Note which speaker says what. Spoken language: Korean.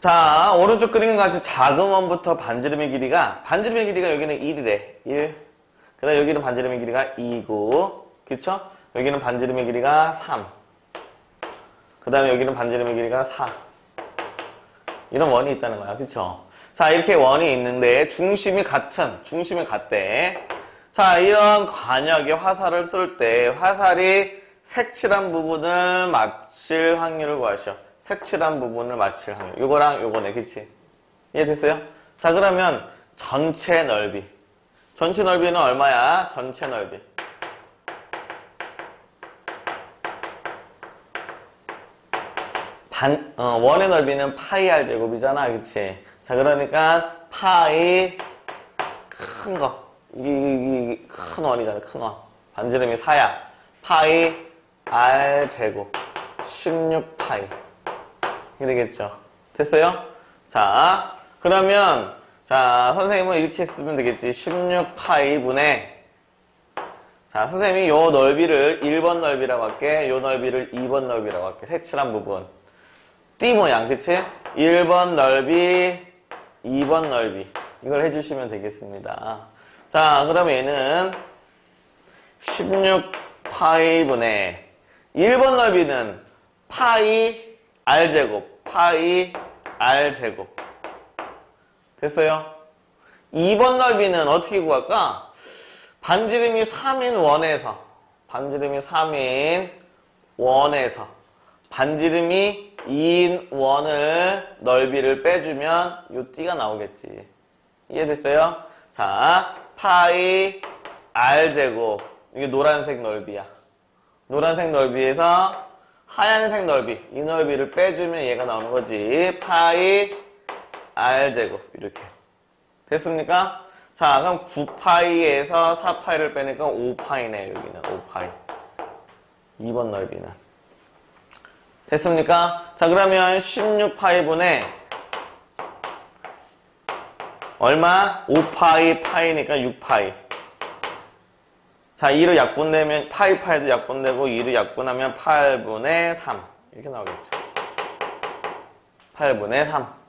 Speaker 1: 자, 오른쪽 그림과 같이 작은 원부터 반지름의 길이가, 반지름의 길이가 여기는 1이래. 1. 그 다음 여기는 반지름의 길이가 2고, 그쵸? 여기는 반지름의 길이가 3. 그 다음에 여기는 반지름의 길이가 4. 이런 원이 있다는 거야. 그쵸? 자, 이렇게 원이 있는데 중심이 같은, 중심이 같대. 자, 이런 관역의 화살을 쏠 때 화살이 색칠한 부분을 맞힐 확률을 구하시오. 색칠한 부분을 확률. 요거랑 요거네, 그치? 이해됐어요? 자, 그러면 전체 넓이. 전체 넓이는 얼마야? 전체 넓이. 반, 어, 원의 넓이는 파이 r 제곱이잖아, 그치? 자, 그러니까 파이 큰 거. 이게, 이게, 이게 큰 원이잖아, 큰 원. 반지름이 4야. 파이 r 제곱. 16파이. 이게 되겠죠? 됐어요? 자, 그러면, 자, 선생님은 이렇게 쓰면 되겠지. 16파이분의 자, 선생님이 요 넓이를 1번 넓이라고 할게. 요 넓이를 2번 넓이라고 할게. 색칠한 부분. 띠 모양, 그치? 1번 넓이, 2번 넓이. 이걸 해주시면 되겠습니다. 자, 그럼 얘는 16파이분의 1번 넓이는 파이 r제곱, 파이 r제곱. 됐어요? 2번 넓이는 어떻게 구할까? 반지름이 3인 원에서, 반지름이 3인 원에서, 반지름이 2인 원을 넓이를 빼주면 요 띠가 나오겠지. 이해됐어요? 자, 파이 r제곱. 이게 노란색 넓이야. 노란색 넓이에서 하얀색 넓이. 이 넓이를 빼주면 얘가 나오는 거지. 파이 r제곱. 이렇게. 됐습니까? 자, 그럼 9파이에서 4파이를 빼니까 5파이네, 여기는. 5파이. 2번 넓이는. 됐습니까? 자, 그러면 16파이분의 얼마? 5파이 파이니까 6파이. 자, 2로 약분되면 파이 파이도 약분되고 2로 약분하면 8분의 3. 이렇게 나오겠죠. 8분의 3.